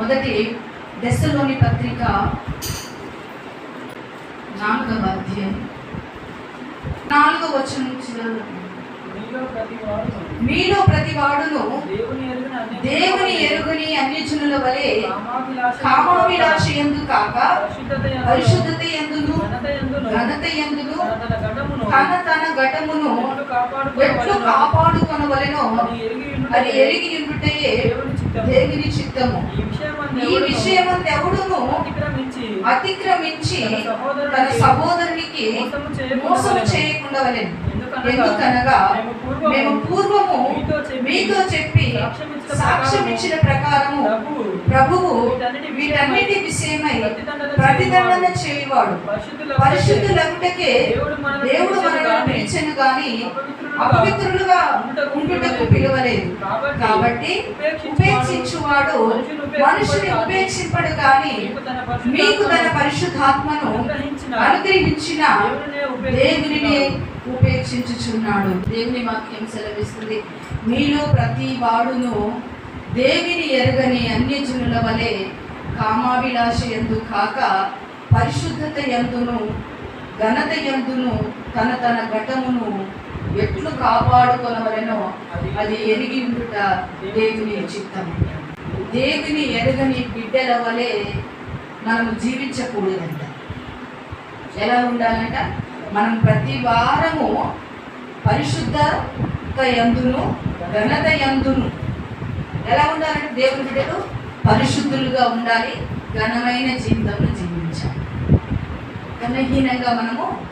మొదటి దశలోని పత్రిక నాలుగవ అధ్యాయం. నాలుగవ వచనం. మీలో ప్రతి వాడును. దేవుని ఎరుగిన అన్ని అన్యజనుల వలె. కామాభిలాష ఎందు కాక పరిశుద్ధత ఎందును ఘనత ఎందును తన తన ఘటమును. ఎట్లు కాపాడుకొనవలెనో అది ఎరిగి ఉండుటయే. దేవుని చిత్తము. ఈ విషయమందు ఈ ఎవడును అతిక్రమించి తన సహోదరునికి మోసము చేయకుండా మోసం. చేయకుండా ఎందుకనగా మేము పూర్వము మీతో చెప్పి సాక్ష్యం ఇచ్చిన ప్రకారము ప్రభువు వీటన్నిటి విషయమై ప్రతిదండన చేయవాడు. పరిశుద్ధులకు దేవుడు మనల్ని పిలిచను గాని అపవిత్రులుగా ఉండుటకు పిలువలేదు. కాబట్టి ఉపేక్షించువాడు మనుషుని ఉపేక్షింపడు కానీ మీకు తన పరిశుద్ధాత్మను అనుగ్రహించిన దేవుని ఉపేక్షించుచున్నాడు. దేవుని వాక్యం సెలవిస్తుంది. మీలో ప్రతి వాడును దేవిని ఎరగని అన్యజనుల వలె కామాభిలాష ఎందు కాక పరిశుద్ధత ఎందును ఘనత ఎందును తన తన ఘటమును ఎట్లు కాపాడుకొనవలెనో అది ఎరిగి ఉండుట దేవుని చిత్తం దేవుని ఎరగని బిడ్డల వలె మనం జీవించకూడదంట. ఎలా ఉండాలంట? మనం ప్రతి వారము పరిశుద్ధ ఎందును ఘనత ఎందును ఎలా ఉండాలంటే దేవుని బిడ్డలు పరిశుద్ధులుగా ఉండాలి ఘనమైన జీవితంలో జీవించాలి. ఘనహీనంగా మనము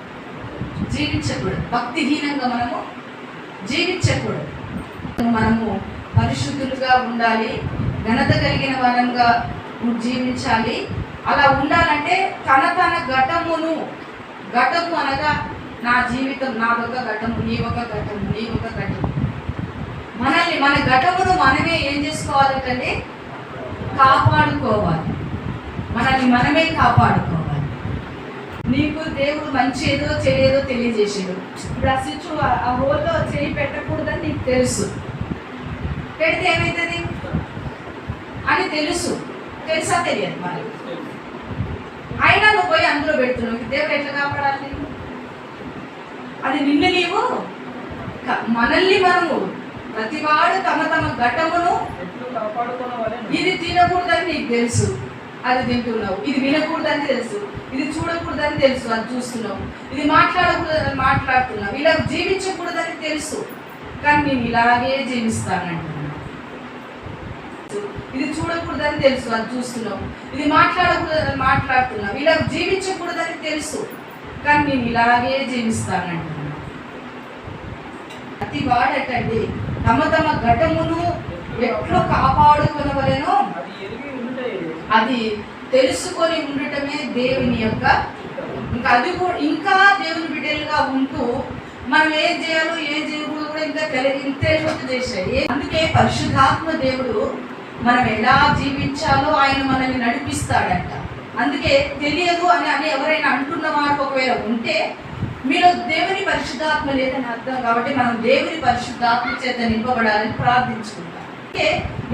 జీవించకూడదు భక్తిహీనంగా మనము జీవించకూడదు. మనము పరిశుద్ధులుగా ఉండాలి ఘనత కలిగిన వారంగా జీవించాలి. అలా ఉండాలంటే తన తన ఘటమును ఘటము అనగా నా జీవితం నాదొక ఘటము నీ ఒక ఘటము నీ ఒక ఘటము మనల్ని మన ఘటమును మనమే ఏం చేసుకోవాలంటే కాపాడుకోవాలి. మనల్ని మనమే కాపాడుకోవాలి. నీకు దేవుడు మంచి ఏదో చేయలేదో తెలియజేసాడు ఇప్పుడు ఆ స్విచ్ ఆ- హోల్లో చేయి పెట్టకూడదని నీకు తెలుసు. పెడితే ఏమవుతుంది అని తెలుసు. తెలుసా తెలియదు మరి? అయినా నువ్వు పోయి అందులో పెడుతున్నావు. దేవుడు ఎట్లా కాపాడాలి? అది నిన్ను నీవు మనల్ని మనము ప్రతివాడు తమ తమ ఘటమును. ఇది తినకూడదని నీకు తెలుసు. అది తింటున్నావు ఇది వినకూడదని తెలుసు. ఇది చూడకూడదని తెలుసు. అది చూస్తున్నావు. ఇది మాట్లాడకూడదని మాట్లాడుతున్నావు. ఇలా జీవించకూడదని తెలుసు. కానీ నేను ఇలాగే జీవిస్తానంటున్నాను. ఇది చూడకూడదని తెలుసు. అది చూస్తున్నావు. ఇది మాట్లాడకూడదని మాట్లాడుతున్నావు. ఇలా జీవించకూడదని తెలుసు. కానీ నేను ఇలాగే జీవిస్తానంటున్నాను. ప్రతి వాడటండి తమ తమ ఘటమును ఎట్లు కాపాడుకొనవలెనో అది తెలుసుకొని ఉండటమే దేవుని యొక్క ఇంకా అది కూడా ఇంకా దేవుని బిడ్డలుగా ఉంటూ మనం ఏం చేయాలో ఏం చేయకూడదు కూడా ఇంకా తెలి తెలియదు చేశాయి అందుకే పరిశుద్ధాత్మ దేవుడు మనం ఎలా జీవించాలో ఆయన మనల్ని నడిపిస్తాడంట. అందుకే తెలియదు అని అని ఎవరైనా అంటున్న వారు ఒకవేళ ఉంటే మీరు దేవుని పరిశుద్ధాత్మ లేదని అర్థం కాబట్టి మనం దేవుని పరిశుద్ధాత్మ చేత నింపబడాలని ప్రార్థించుకుంటాం. అంటే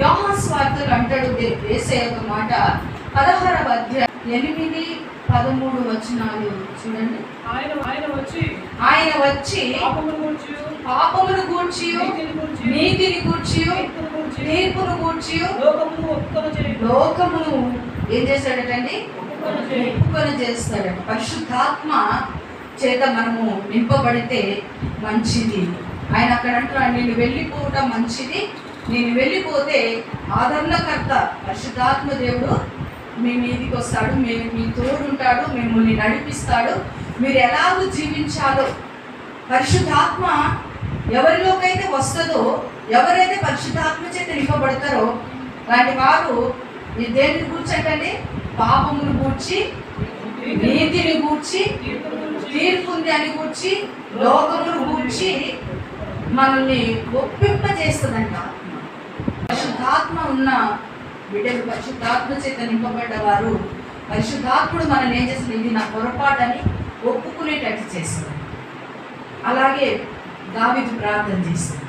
యోహాన్ స్వార్థలు అంటాడు వేసే ఒక మాట. పదహారవ అధ్యాయం ఎనిమిది పదమూడు వచనాలు చూడండి. ఆయన ఆయన వచ్చి ఆయన వచ్చి పాపమును గూర్చి నీతిని గూర్చి తీర్పును గూర్చి లోకమును ఏం చేస్తాడటండి? ఒప్పుకొని చేస్తాడట. పరిశుద్ధాత్మ చేత మనము నింపబడితే మంచిది. ఆయన అక్కడ అంటున్నాడు నేను వెళ్ళిపోవటం మంచిది. నేను వెళ్ళిపోతే ఆదరణకర్త పరిశుద్ధాత్మ దేవుడు మీ మీదికి వస్తాడు మీ మీ తోడుంటాడు మిమ్మల్ని నడిపిస్తాడు. మీరు ఎలాగో జీవించాలో పరిశుద్ధాత్మ ఎవరిలోకైతే వస్తుందో ఎవరైతే పరిశుద్ధాత్మ చేత నింపబడతారో అలాంటి వారు ఈ దేనిని పాపమును కూర్చి నీతిని కూర్చి తీర్పుంది అని కూర్చి లోకమును కూర్చి మనల్ని ఒప్పింపజేస్తుందంట. పరిశుద్ధాత్మ ఉన్న బిడ్డలు పరిశుద్ధాత్మ చేత నింపబడ్డ వారు పరిశుద్ధాత్ముడు మనల్ని ఏం చేస్తుంది? ఇది నా పొరపాటని ఒప్పుకునేటట్టు చేస్తుంది. అలాగే దావిదు ప్రార్థన చేస్తుంది.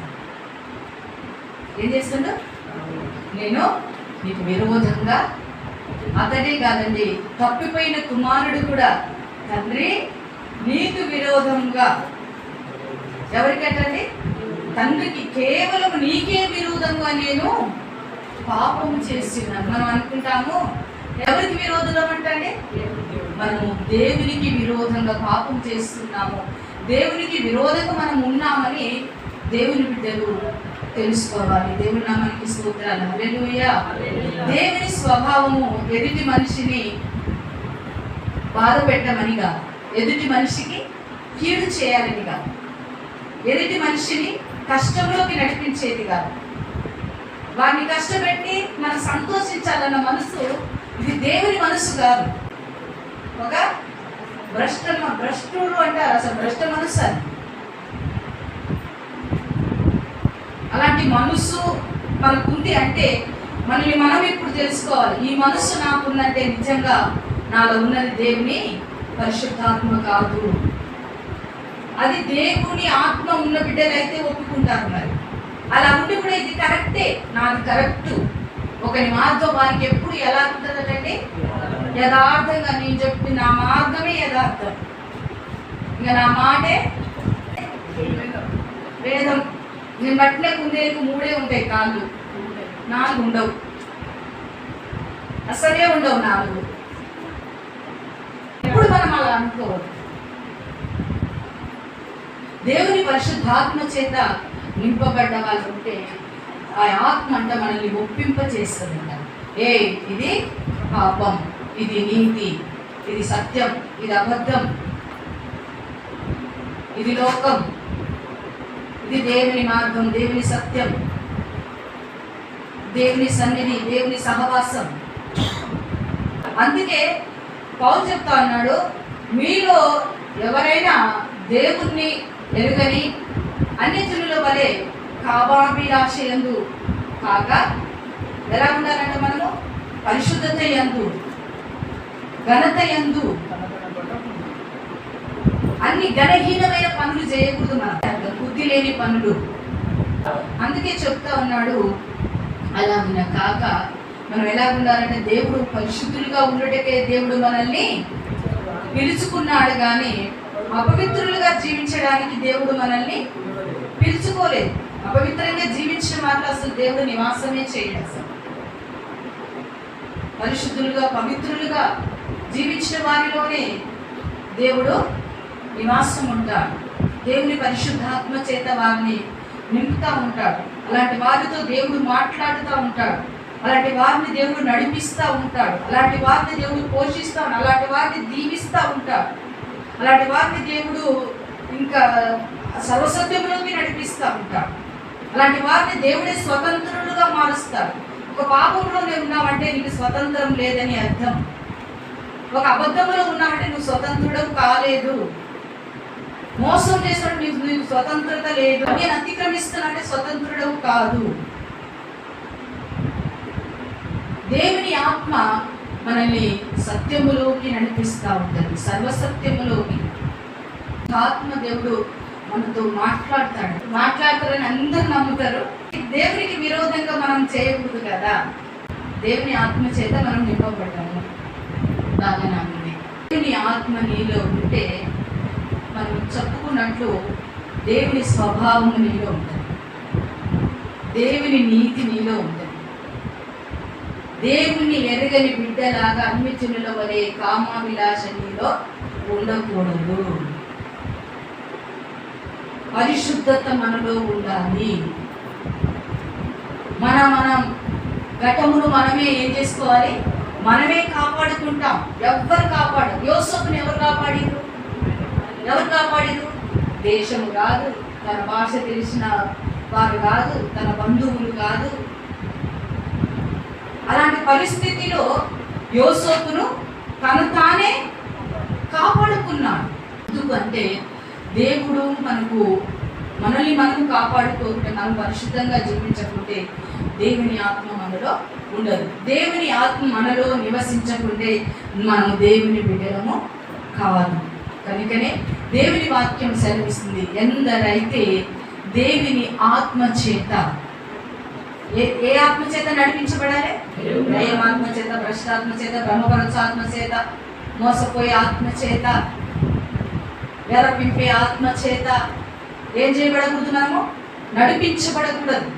ఏం చేస్తుండో? నేను నీకు విరోధంగా అతడే కాదండి తప్పిపోయిన కుమారుడు కూడా తండ్రి నీకు విరోధంగా. ఎవరికటండి తండ్రికి. కేవలం నీకే విరోధంగా నేను పాపము చేస్తున్నాను. మనం అనుకుంటాము ఎవరికి విరోధం అంటండి? మనము దేవునికి విరోధంగా పాపం చేస్తున్నాము. దేవునికి విరోధంగా మనం ఉన్నామని దేవుని బిడ్డలు తెలుసుకోవాలి. దేవుని నామానికి స్తోత్రాలు. హల్లెలూయా. దేవుని స్వభావము ఎదుటి మనిషిని బాధ పెట్టమని కాదు ఎదుటి మనిషికి కీడు చేయాలని కాదు. ఎదుటి మనిషిని కష్టంలోకి నడిపించేది కాదు. వారిని కష్టపెట్టి మనం సంతోషించాలన్న మనసు ఇది దేవుని మనసు కాదు. ఒక భ్రష్ట భ్రష్టుడు అంటారు. అసలు భ్రష్ట మనసు అది. అలాంటి మనసు మనకుంది అంటే మనల్ని మనం ఇప్పుడు తెలుసుకోవాలి? ఈ మనస్సు నాకున్నట్టే నిజంగా నాలో ఉన్నది దేవుని పరిశుద్ధాత్మ కాదు అది దేవుని ఆత్మ ఉన్న బిడ్డలైతే ఒప్పుకుంటారు మరి. అలా ఉండి కూడా ఇది కరెక్టే. నాది కరెక్ట్. ఒకరి మార్గం వారికి ఎప్పుడు ఎలా ఉంటుందంటే యథార్థంగా నేను చెప్పిన నా మార్గమే యథార్థం. ఇంకా నా మాటే వేదం. నేను పట్టిన కుందేలకు మూడే ఉంటాయి కాళ్ళు. నాలుగు ఉండవు. అసలే ఉండవు నాలుగు. ఎప్పుడు మనం అలా అనుకోవద్దు. దేవుని పరిశుద్ధాత్మ చేత నింపబడ్డ వాళ్ళు ఉంటే ఆ ఆత్మ అంట మనల్ని ఒప్పింప చేస్తుందంట ఏ ఇది పాపం ఇది నీతి ఇది సత్యం ఇది అబద్ధం ఇది లోకం ఇది దేవుని మార్గం దేవుని సత్యం దేవుని సన్నిధి దేవుని సహవాసం. అందుకే పౌలు చెప్తా ఉన్నాడు మీలో ఎవరైనా దేవుణ్ణి ఎరుగని అన్యజనుల వలె కామాభిలాష యందు కాక ఎలా ఉండాలంటే మనము పరిశుద్ధత యందు ఘనత యందు అన్ని ఘనహీనమైన పనులు చేయకూడదు మనం. బుద్ధి లేని పనులు. అందుకే చెప్తా ఉన్నాడు అలా ఉన్న కాక మనం ఎలా ఉండాలంటే దేవుడు పరిశుద్ధులుగా ఉండటకే దేవుడు మనల్ని పిలుచుకున్నాడు కానీ అపవిత్రులుగా జీవించడానికి దేవుడు మనల్ని పిలుచుకోలేదు. అపవిత్రంగా జీవించిన మాట అసలు దేవుడు నివాసమే చేయడు అసలు. పరిశుద్ధులుగా పవిత్రులుగా జీవించిన వారిలోనే దేవుడు నివాసం ఉంటాడు. దేవుని పరిశుద్ధాత్మ చేత వారిని నింపుతూ ఉంటాడు. అలాంటి వారితో దేవుడు మాట్లాడుతూ ఉంటాడు. అలాంటి వారిని దేవుడు నడిపిస్తూ ఉంటాడు. అలాంటి వారిని దేవుడు పోషిస్తూ అలాంటి వారిని దీవిస్తూ ఉంటాడు. అలాంటి వారిని దేవుడు ఇంకా సర్వసత్యంలోకి నడిపిస్తూ ఉంటాడు. అలాంటి వారిని దేవుడే స్వతంత్రులుగా మారుస్తాడు. ఒక పాపంలో ఉన్నామంటే ఉన్నావంటే నీకు స్వతంత్రం లేదని అర్థం. ఒక అబద్ధంలో ఉన్నావంటే నువ్వు స్వతంత్రుడు కాలేదు. మోసం చేసినట్టు నీకు నీకు స్వతంత్రత లేదు. నేను అతిక్రమిస్తున్నట్టే స్వతంత్రుడవు కాదు. దేవుని ఆత్మ మనల్ని సత్యములోకి నడిపిస్తూ ఉంటుంది. సర్వసత్యములోకి. ఆత్మ దేవుడు మనతో మాట్లాడతాడు. మాట్లాడతారని అందరు నమ్ముతారు. దేవునికి విరోధంగా మనం చేయకూడదు కదా. దేవుని ఆత్మ చేత మనం నింపబడ్డాము. బాగా నమ్మింది దేవుని ఆత్మ నీలో ఉంటే మనం చెప్పుకున్నట్లు దేవుని స్వభావం నీలో ఉంటుంది. దేవుని నీతి నీలో ఉంటుంది. దేవుణ్ణి ఎరగని బిడ్డలాగా అన్ని వలె కామాభిలాషణిలో ఉండకూడదు. పరిశుద్ధత మనలో ఉండాలి. మన మనం ఘటమును మనమే ఏం చేసుకోవాలి? మనమే కాపాడుకుంటాం. ఎవ్వరు కాపాడు యోసపుని ఎవరు కాపాడిరు? ఎవరు కాపాడిరు? దేశము కాదు. తన భాష తెలిసిన వారు కాదు. తన బంధువులు కాదు అలాంటి పరిస్థితిలో యోసోపును తను తానే కాపాడుకున్నాడు. ఎందుకంటే దేవుడు మనకు మనల్ని మనం కాపాడుకోకుండా మనం పరిశుద్ధంగా జీవించకుంటే దేవుని ఆత్మ మనలో ఉండదు. దేవుని ఆత్మ మనలో నివసించకుంటే మనం దేవుని బిడ్డలము కావాలి. కనుకనే దేవుని వాక్యం సెలవిస్తుంది. ఎందరైతే దేవుని ఆత్మ చేత ఏ ఏ ఆత్మ చేత నడిపించబడాలి? దయ్యం ఆత్మ చేత భ్రష్టాత్మ చేత బ్రహ్మపరచాత్మ చేత మోసపోయే ఆత్మ చేత వెరపింపే ఆత్మ చేత ఏం చేయబడకూడదు మనము నడిపించబడకూడదు.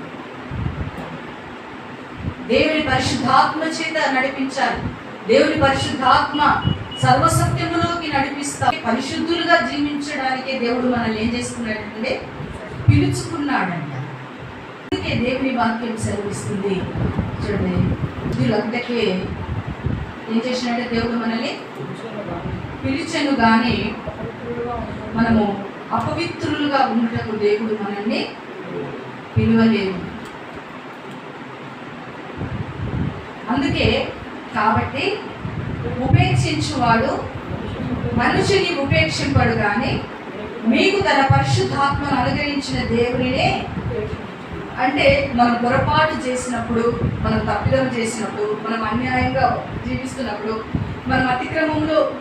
దేవుని పరిశుద్ధాత్మ చేత నడిపించాలి. దేవుని పరిశుద్ధాత్మ సర్వసత్యములోకి నడిపిస్తా. పరిశుద్ధులుగా జీవించడానికి దేవుడు మనల్ని ఏం చేసుకున్నాడంటే పిలుచుకున్నాడండి. అందుకే దేవుని వాక్యం సెలవిస్తుంది. చూడండి. వీళ్ళందరికీ ఏం చేసినట్టే దేవుడు మనల్ని పిలిచెను కానీ మనము అపవిత్రులుగా ఉండటకు దేవుడు మనల్ని పిలువలేదు. అందుకే కాబట్టి ఉపేక్షించువాడు మనుషుని ఉపేక్షింపడు కానీ మీకు తన పరిశుద్ధాత్మను అనుగ్రహించిన దేవుడినే అంటే మనం పొరపాటు చేసినప్పుడు మనం తప్పిదం చేసినప్పుడు మనం అన్యాయంగా జీవిస్తున్నప్పుడు మనం అతిక్రమంలో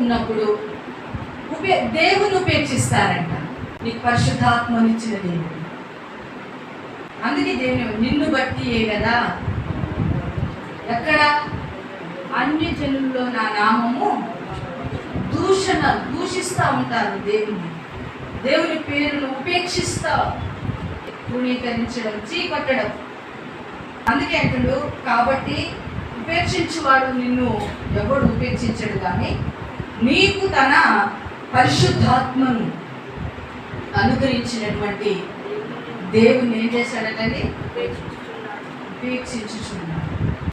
ఉన్నప్పుడు ఉపే దేవుని ఉపేక్షిస్తారంట. నీకు పరిశుద్ధాత్మనిచ్చిన దేవుడు. అందుకే దేవుని నిన్ను బట్టి ఏ కదా. ఎక్కడ? అన్ని జనుల్లో నా నామము దూషణ దూషిస్తూ ఉంటారు దేవుని. దేవుని పేరును ఉపేక్షిస్తా తృణీకరించడం చీకొట్టడం. అందుకే అంటుడు కాబట్టి ఉపేక్షించువాడు నిన్ను ఎవడు ఉపేక్షించడు కానీ నీకు తన పరిశుద్ధాత్మను అనుగ్రహించినటువంటి దేవుని ఏం చేశాడటండి? ఉపేక్షించుచున్నాడు.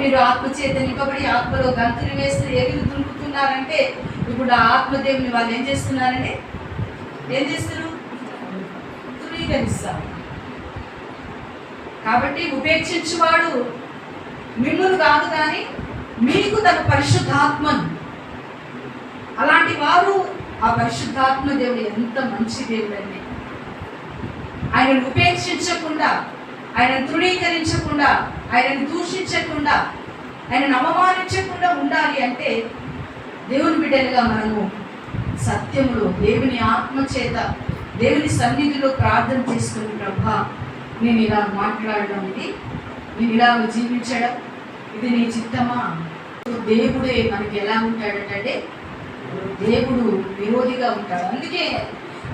మీరు ఆత్మ చేత నింపబడి ఆత్మలో గంతులు వేస్తూ ఎగిరి దుంకుతున్నారంటే ఇప్పుడు ఆ ఆత్మదేవుని వాళ్ళు ఏం చేస్తున్నారండి? ఏం చేస్తారు? ధృవీకరిస్తారు కాబట్టి ఉపేక్షించువాడు మిమ్మల్ని కాదు కానీ మీకు తన పరిశుద్ధాత్మను. అలాంటి వారు ఆ పరిశుద్ధాత్మ దేవుడు ఎంత మంచి దేవుడండి. ఆయనను ఉపేక్షించకుండా ఆయనను తృణీకరించకుండా ఆయనను దూషించకుండా ఆయనను అవమానించకుండా ఉండాలి అంటే దేవుని బిడ్డలుగా మనము సత్యములో దేవుని ఆత్మ చేత దేవుని సన్నిధిలో ప్రార్థన చేసుకుని ప్రభా నేను ఇలా మాట్లాడడం ఇది. నేను ఇలా జీవించడం ఇది నీ చిత్తమా? దేవుడే మనకి ఎలా ఉంటాడంటే దేవుడు విరోధిగా ఉంటాడు. అందుకే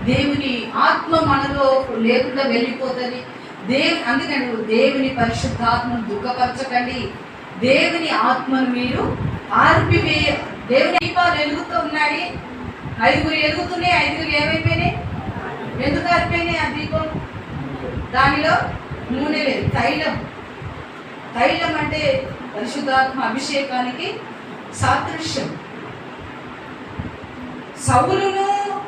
దేవుని ఆత్మ మనలో లేకుండా వెళ్ళిపోతుంది. దేవు అందుకని దేవుని పరిశుద్ధాత్మను దుఃఖపరచకండి. దేవుని ఆత్మను మీరు ఆర్పివే దేవుని దీపాలు వెలుగుతూ ఉన్నాయి. ఐదుగురు ఎలుగుతున్నాయి ఐదుగురు ఏమైపోయినాయి? ఎందుకు ఆరిపోయినాయి ఆ దీపం? దానిలో నూనె లేదు. తైలం. తైలం అంటే పరిశుద్ధాత్మ అభిషేకానికి సాదృశ్యం. సౌలును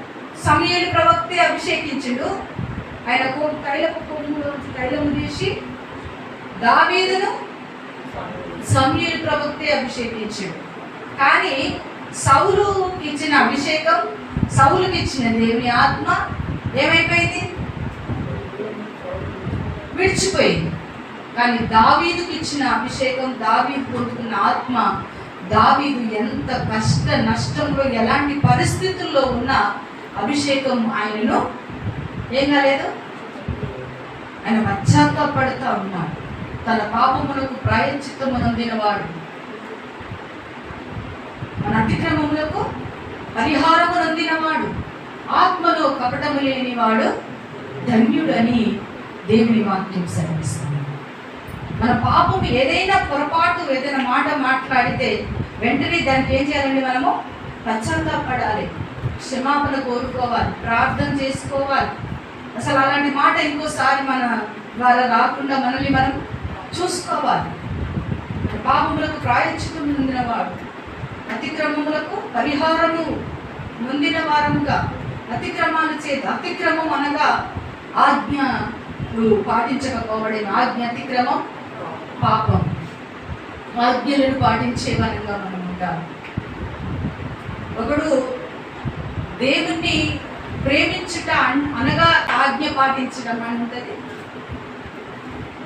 సమయలు ప్రవక్తే అభిషేకించుడు. ఆయన కో- తైలపు కొమ్ములో తైలము తీసి దావీదును సమయలు ప్రవక్తే అభిషేకించాడు. కానీ సౌలు ఇచ్చిన అభిషేకం సౌలుకి ఇచ్చిన దేవుని ఆత్మ ఏమైపోయింది? విడిచిపోయింది. కానీ దావీదుకు ఇచ్చిన అభిషేకం దావీదు పొందుకున్న ఆత్మ దావీదు ఎంత కష్ట నష్టంలో ఎలాంటి పరిస్థితుల్లో ఉన్న అభిషేకం ఆయనను ఏం కాలేదు? ఆయన పశ్చాత్తాపడుతూ ఉన్నాడు. తన పాపములకు ప్రాయశ్చిత్తము నొందినవాడు మన అతిక్రమములకు పరిహారమునందినవాడు ఆత్మలో కపటము లేనివాడు ధన్యుడని దేవుని వాక్యం సెలవిస్తుంది. మన పాపం ఏదైనా పొరపాటు ఏదైనా మాట మాట్లాడితే వెంటనే దానికి ఏం చేయాలండి మనము? పశ్చాత్తాపడాలి. క్షమాపణ కోరుకోవాలి. ప్రార్థన చేసుకోవాలి. అసలు అలాంటి మాట ఇంకోసారి మన ద్వారా రాకుండా మనల్ని మనం చూసుకోవాలి. పాపములకు ప్రాయశ్చితం నొందినవాడు అతిక్రమములకు పరిహారము నొందిన వారముగా అతిక్రమాలు చేత అతిక్రమం అనగా నువ్వు పాటించకపోవడం ఆజ్ఞ అతిక్రమం? పాపం. ఆజ్ఞలను పాటించే వారంగా మనం ఉంటాం ఒకడు దేవుణ్ణి ప్రేమించుట అనగా ఆజ్ఞ పాటించడం అంటది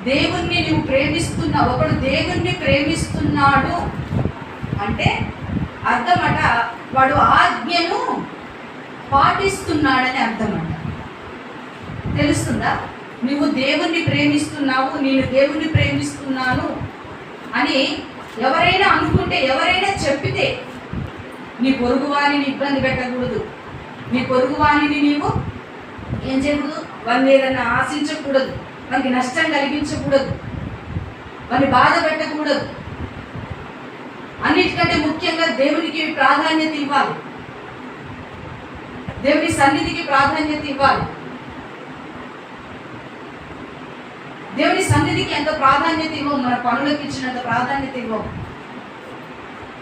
దేవుణ్ణి నువ్వు ప్రేమిస్తున్నా ఒకడు దేవుణ్ణి ప్రేమిస్తున్నాడు అంటే అర్థమట వాడు ఆజ్ఞను పాటిస్తున్నాడని అర్థమట. తెలుస్తుందా? నువ్వు దేవుణ్ణి ప్రేమిస్తున్నావు నేను దేవుణ్ణి ప్రేమిస్తున్నాను అని ఎవరైనా అనుకుంటే ఎవరైనా చెప్పితే నీ పొరుగు వారిని ఇబ్బంది పెట్టకూడదు. నీ పొరుగు వారిని నీవు ఏం చేయకూడదు? వారిని ఏదైనా ఆశించకూడదు. వారికి నష్టం కలిగించకూడదు. వారిని బాధ పెట్టకూడదు. అన్నిటికంటే ముఖ్యంగా దేవునికి ప్రాధాన్యత ఇవ్వాలి. దేవుని సన్నిధికి ప్రాధాన్యత ఇవ్వాలి. దేవుని సన్నిధికి ఎంత ప్రాధాన్యత ఇవ్వం? మన పనులకు ఇచ్చినంత ప్రాధాన్యత ఇవ్వం.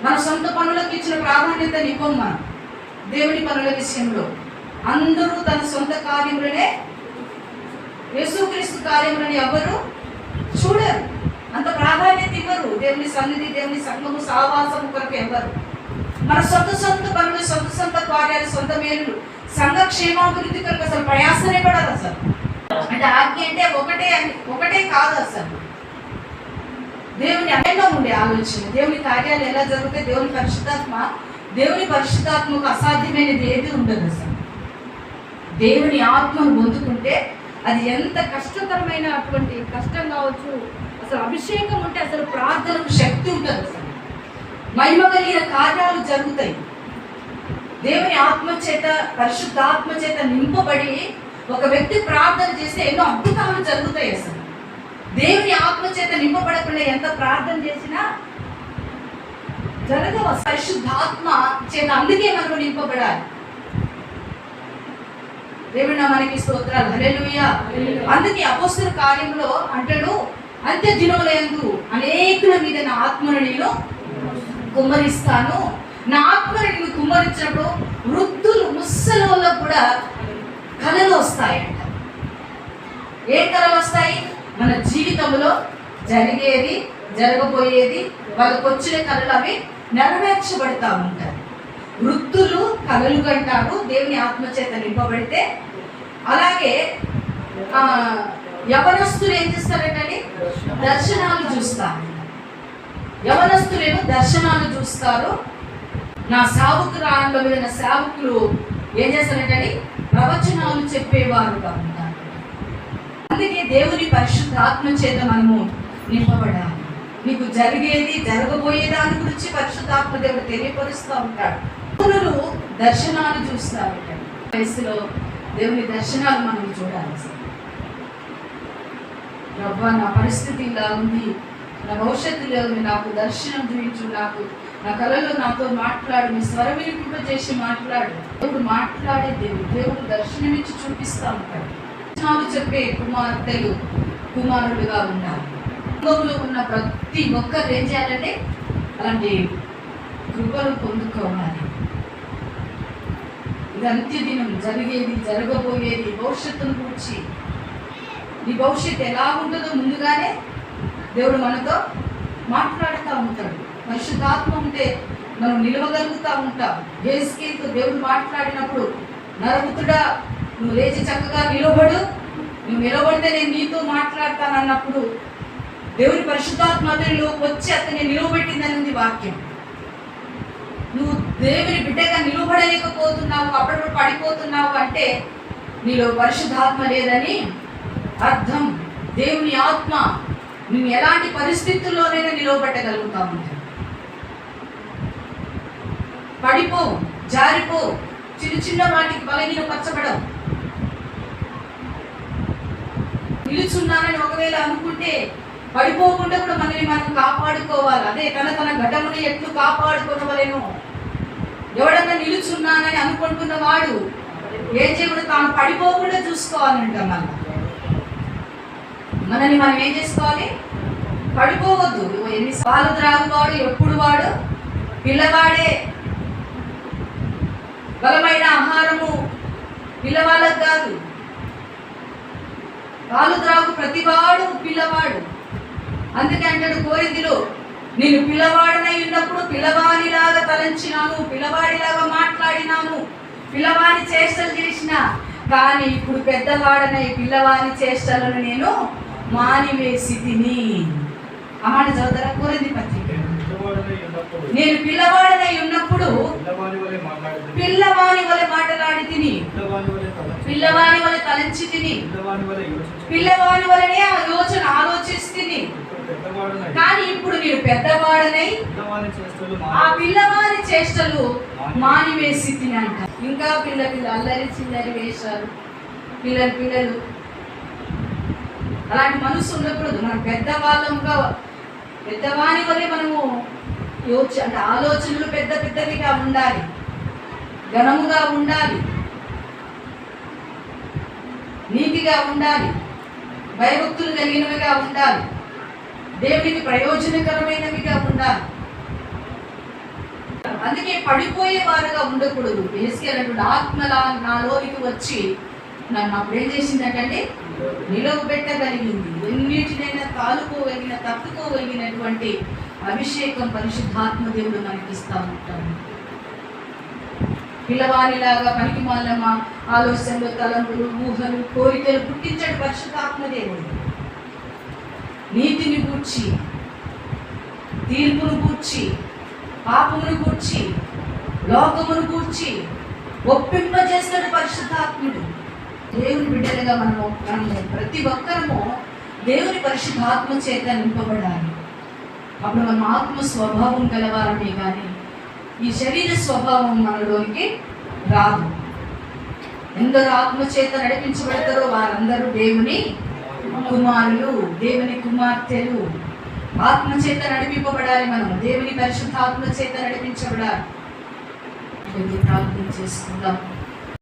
మన సొంత పనులకు ఇచ్చిన ప్రాధాన్యతని ఇవ్వం మనం. దేవుని పనుల విషయంలో. అందరూ తన సొంత కార్యములనే యేసుక్రీస్తు కార్యములని ఎవరు చూడరు. అంత ప్రాధాన్యత ఇవ్వరు. దేవుని సన్నిధి దేవుని సంఘము సావాసము కొరకు ఎవరు మన సొంత సొంత పనులు సొంత సొంత కార్యాలు సొంత మేలు సంఘ క్షేమాభివృద్ధి కొరకు అసలు ప్రయాసనే పడదు అసలు. అంటే ఆజ్ఞ అంటే ఒకటే అని ఒకటే కాదు అసలు. దేవుని అన్యంగా ఉండే ఆలోచన. దేవుని కార్యాలు ఎలా జరుగుతాయి? దేవుని పరిశుద్ధాత్మ దేవుని పరిశుద్ధాత్మకు అసాధ్యమైనది ఏది ఉండదు అసలు. దేవుని ఆత్మను పొందుకుంటే అది ఎంత కష్టతరమైన అటువంటి కష్టం కావచ్చు అసలు అభిషేకం ఉంటే అసలు ప్రార్థనకు శక్తి ఉంటుంది అసలు. మహిమ కలిగిన కార్యాలు జరుగుతాయి. దేవుని ఆత్మ చేత పరిశుద్ధాత్మ చేత నింపబడి ఒక వ్యక్తి ప్రార్థన చేస్తే ఎన్నో అద్భుతాలు జరుగుతాయి అసలు. దేవుని ఆత్మ చేత నింపబడకుండా ఎంత ప్రార్థన చేసినా జరగవ పరిశుద్ధాత్మ చేత అందుకే మనము నింపబడాలి. దేవుడు నా మనకి స్తోత్రాలు. హల్లెలూయా. అందుకే అపోస్తుల కార్యంలో అంటాడు అంత్య దినములందు అనేకుల మీద నా ఆత్మను నేను కుమ్మరిస్తాను. నా ఆత్మను నేను కుమ్మరించినప్పుడు వృద్ధులు ముసలి కూడా వస్తాయంట. ఏ కళలు వస్తాయి? మన జీవితంలో జరిగేది జరగబోయేది వాళ్ళకు వచ్చిన కళలు అవి నెరవేర్చబడతా ఉంటాయి. వృత్తులు కళలు కంటారు దేవుని ఆత్మచేత నింపబడితే. అలాగే యవనస్తులు ఏం చేస్తారంటే దర్శనాలు చూస్తారు. యవనస్తులేమో దర్శనాలు చూస్తారు. నా సావుకురాంలో మీద సేవకులు ఏం చేస్తారంటే ప్రవచనాలు చెప్పేవారుగా ఉంటారు అందుకే దేవుని పరిశుద్ధ ఆత్మ చేత మనము నింపబడాలి. నీకు జరిగేది జరగబోయే దాని గురించి పరిశుద్ధాత్మ దేవుడు తెలియపరుస్తూ ఉంటాడు. పునరు దర్శనాలు చూస్తూ ఉంటాడు వయసులో దేవుని దర్శనాలు మనం చూడాలి. ప్రభా నా పరిస్థితి ఇలా ఉంది. నా భవిష్యత్తులో నాకు దర్శనం చూపించు నాకు నా కళలో నాతో మాట్లాడు మీ స్వరం వినిపింప చేసి మాట్లాడు. దేవుడు మాట్లాడే దేవుడు దేవుడు దర్శనమిచ్చి చూపిస్తూ ఉంటాడు దర్శనాలు చెప్పే కుమార్తెలు కుమారులుగా ఉన్నారు కుటుంబంలో ఉన్న ప్రతి ఒక్కరు ఏం చేయాలంటే అలాంటి కృపలు పొందుకోవాలి. ఇది అంత్యదినం జరిగేది జరగబోయేది భవిష్యత్తును గురించి. నీ భవిష్యత్తు ఎలా ఉంటుందో ముందుగానే దేవుడు మనతో మాట్లాడుతూ ఉంటాడు. పరిశుద్ధాత్మ ఉంటే మనం నిలవగలుగుతూ ఉంటాం. ఏసుకేతో దేవుడు మాట్లాడినప్పుడు నరపుత్రుడా నువ్వు లేచి చక్కగా నిలబడు నువ్వు నిలబడితే నేను నీతో మాట్లాడతానన్నప్పుడు దేవుని పరిశుద్ధాత్మ అతనిలోకి వచ్చి అతన్ని నిలవబెట్టిందనింది వాక్యం. నువ్వు దేవుని బిడ్డగా నిలబడలేకపోతున్నావు అప్పుడప్పుడు పడిపోతున్నావు అంటే నీలో పరిశుద్ధాత్మ లేదని అర్థం. దేవుని ఆత్మ నువ్వు ఎలాంటి పరిస్థితుల్లోనైనా నిలవబెట్టగలుగుతావు. పడిపో జారిపో. చిన్న చిన్న వాటికి బలహీనపరచబడవు నిలుచున్నానని ఒకవేళ అనుకుంటే పడిపోకుండా కూడా మనల్ని మనం కాపాడుకోవాలి. అదే తన తన ఘటముని ఎట్లు కాపాడుకోవలేను ఎవడన్నా నిలుచున్నానని అనుకుంటున్న వాడు ఏం చేయకుండా తాను పడిపోకుండా చూసుకోవాలంట మనం. మనల్ని మనం ఏం చేసుకోవాలి? పడిపోవద్దు. ఎన్ని పాలు త్రాగువాడు ఎప్పుడు వాడు? పిల్లవాడే. బలమైన ఆహారము పిల్లవాళ్ళకు కాదు. పాలు త్రాగు ప్రతివాడు పిల్లవాడు. అందుకే అంటాడు కోరిందిలో నేను పిల్లవాడనై ఉన్నప్పుడు పిల్లవాడిలాగా తలంచినాను పిల్లవాడిలాగా మాట్లాడినాను పిల్లవాడి చేష్టలు చేసిన. కానీ ఇప్పుడు పెద్దవాడనై పిల్లవాడి చేష్టలను నేను మానివేసి తిని. అమ్మాట చదువుతారా? కోరింది పత్రిక. నేను పిల్లవాడనై ఉన్నప్పుడు పిల్లవాని వలె పిల్లవాని మాట్లాడి తిని. పిల్లవాని వలె తలంచి పిల్లవాని తిని. పిల్లవాని. పిల్లవాని వలనే ఆ యోచన ఇప్పుడు పెద్దవాడునై. కానీ ఇప్పుడు నేను పెద్దవాడనై పిల్లవాని చేష్టలు ఆ మాని పిల్లవారి చేష్టలు మానివేసి తినంట. ఇంకా పిల్ల పిల్ల అల్లరి చిల్లరి వేషాలు. పిల్లలు పిల్లలు. అలాంటి మనసు ఉండకూడదు మనం పెద్దవాళ్ళంగా పెద్దవాని వలె మనము యోచ అంటే ఆలోచనలు పెద్ద పెద్దవిగా ఉండాలి. ఘనముగా ఉండాలి. నీతిగా ఉండాలి. భయభక్తులు కలిగినవిగా ఉండాలి. దేవునికి ప్రయోజనకరమైనవిగా ఉండాలి. అందుకే పడిపోయే వారుగా ఉండకూడదు వేసుకెళ్ళటువంటి ఆత్మలా నా- నాలోనికి వచ్చి నన్ను అప్పుడు ఏం చేసిందంటే నిలవబెట్టగలిగింది ఎన్నిటినైనా తాలుకోగలిగిన తట్టుకోగలిగినటువంటి అభిషేకం పరిశుద్ధాత్మ దేవుడు మనకి ఇస్తా ఉంటాడు. పిల్లవారిలాగా పనికి మాలమ్మ ఆలోచనలు తలంపులు ఊహలు కోరికలు పుట్టించాడు పరిశుద్ధాత్మ దేవుడు నీతిని కూర్చి తీర్పును కూర్చి పాపమును కూర్చి లోకమును కూర్చి ఒప్పింపజేస్తాడు పరిశుద్ధాత్ముడు. దేవుని బిడ్డలుగా మనము మనము ప్రతి ఒక్కరము దేవుని పరిశుద్ధాత్మ చేత నింపబడాలి. అప్పుడు మనం ఆత్మ స్వభావం గలవారమే కానీ ఈ శరీర స్వభావం మనలోనికి రాదు. ఎందరు ఆత్మ చేత నడిపించబడతారో వారందరూ దేవుని కుమారులు దేవుని కుమార్తెలు. ఆత్మ చేత నడిపింపబడాలి మనం దేవుని పరిశుద్ధాత్మ చేత నడిపించబడాలి. ప్రార్థన చేసుకుందాం